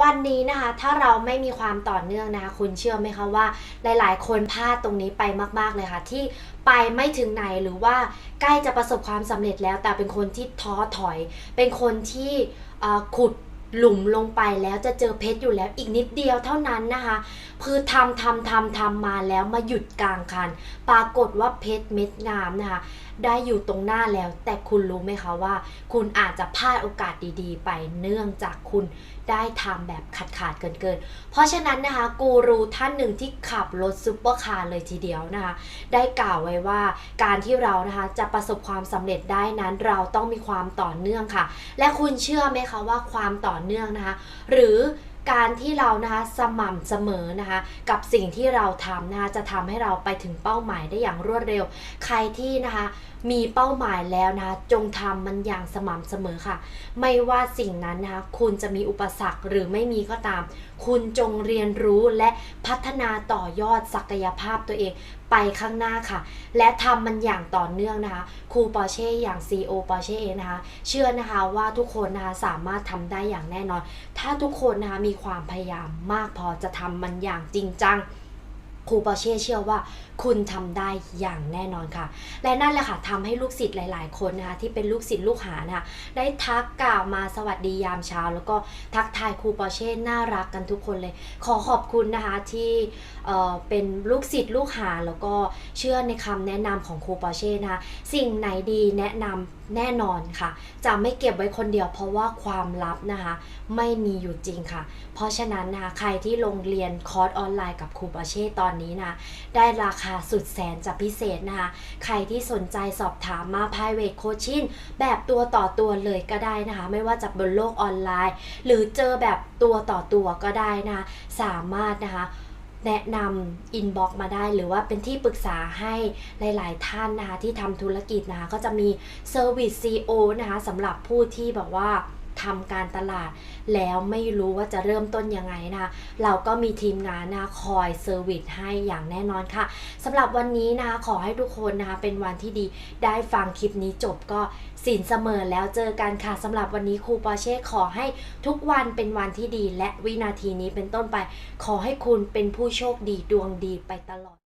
วันนี้นะคะ ถ้าเราไม่มีความต่อเนื่องนะคะ คุณเชื่อไหมคะว่า หลายๆ คนพลาดตรงนี้ไปมาก ๆ เลยค่ะ ที่ไปไม่ถึงไหนหรือว่าใกล้จะประสบความสำเร็จแล้ว แต่เป็นคนที่ท้อถอย เป็นคนที่ขุด หลุมลงไปแล้วจะเจอเพชรอยู่แล้วอีกนิดเดียวเท่านั้นนะคะคือทำทำทำทำมาแล้วมาหยุดกลางคัน ปรากฏว่าเพชรเม็ดงามนะคะได้อยู่ตรงหน้าแล้ว แต่คุณรู้ไหมคะว่า คุณอาจจะพลาดโอกาสดีๆ ไปเนื่องจากคุณได้ทำแบบขาดขาดๆเกินเกินๆเพราะฉะนั้นนะคะกูรูท่านหนึ่งที่ขับรถซุปเปอร์คาร์เลยทีเดียวนะคะได้กล่าวไว้ว่าการที่เรานะคะจะประสบความสำเร็จได้นั้นเราต้องมีความต่อเนื่องค่ะ และคุณเชื่อไหมคะว่าความต่อเนื่องนะคะ หรือการที่เรานะคะสม่ำเสมอนะคะ กับสิ่งที่เราทำนะคะจะทำให้เราไปถึงเป้าหมายได้อย่างรวดเร็ว ใครที่นะคะมีเป้าหมายแล้วนะคะจงทำมันอย่างสม่ำเสมอค่ะ ไม่ว่าสิ่งนั้นนะคะคุณจะมีอุปสรรคหรือไม่มีก็ตาม คุณจงเรียนรู้และพัฒนาต่อยอดศักยภาพตัวเอง ไปข้างหน้าค่ะ และทำมันอย่างต่อเนื่องนะคะ ครูปอร์เช่อย่าง CEO ปอร์เช่นะคะ เชื่อนะคะว่าทุกคนนะคะสามารถทำได้อย่างแน่นอน ถ้าทุกคนนะคะมีความพยายามมากพอจะทำมันอย่างจริงจัง ครูปอร์เช่เชื่อว่าคุณทำได้อย่างแน่นอนค่ะ และนั่นแหละค่ะทำให้ลูกศิษย์หลาย ๆ คนนะคะที่เป็นลูกศิษย์ลูกหานะคะได้ทักกล่าวมาสวัสดียามเช้า แล้วก็ทักทายครูปอร์เช่น่ารักกันทุกคนเลย ขอขอบคุณนะคะที่เอ่อเป็นลูกศิษย์ลูกหาแล้วก็เชื่อในคำแนะนำของครูปอร์เช่นะคะสิ่งไหนดีแนะนำแน่นอนค่ะ จะไม่เก็บไว้คนเดียวเพราะว่าความลับนะคะ ไม่มีอยู่จริงค่ะ เพราะฉะนั้นนะคะใครที่ลงเรียนคอร์สออนไลน์กับครูปอร์เช่ตอนนี้นะ ได้ราคาสุดแสนจะพิเศษนะคะ ใครที่สนใจสอบถามมา private coaching แบบตัวต่อตัวเลยก็ได้นะคะ ไม่ว่าจะบนโลกออนไลน์ หรือเจอแบบตัวต่อตัวก็ได้นะะสามารถนะคะแนะนำอินบ็อกมาได้หรือว่าเป็นที่ปรึกษาให้หลาย ๆ ท่านนะคะที่ทำธุรกิจนะคะก็จะมีเซอร์วิส CO นะคะสำหรับผู้ที่แบบว่า ทำการตลาด แล้วไม่รู้ว่าจะเริ่มต้นยังไงนะคะเราก็มีทีมงานนะคอยเซอร์วิสให้อย่างแน่นอนค่ะสำหรับวันนี้นะคะขอให้ทุกคนนะคะเป็นวันที่ดีได้ฟังคลิปนี้จบก็สินเสมอแล้วเจอกันค่ะสำหรับวันนี้ครูปอเช่ขอให้ทุกวันเป็นวันที่ดี และวินาทีนี้เป็นต้นไป ขอให้คุณเป็นผู้โชคดีดวงดีไปตลอด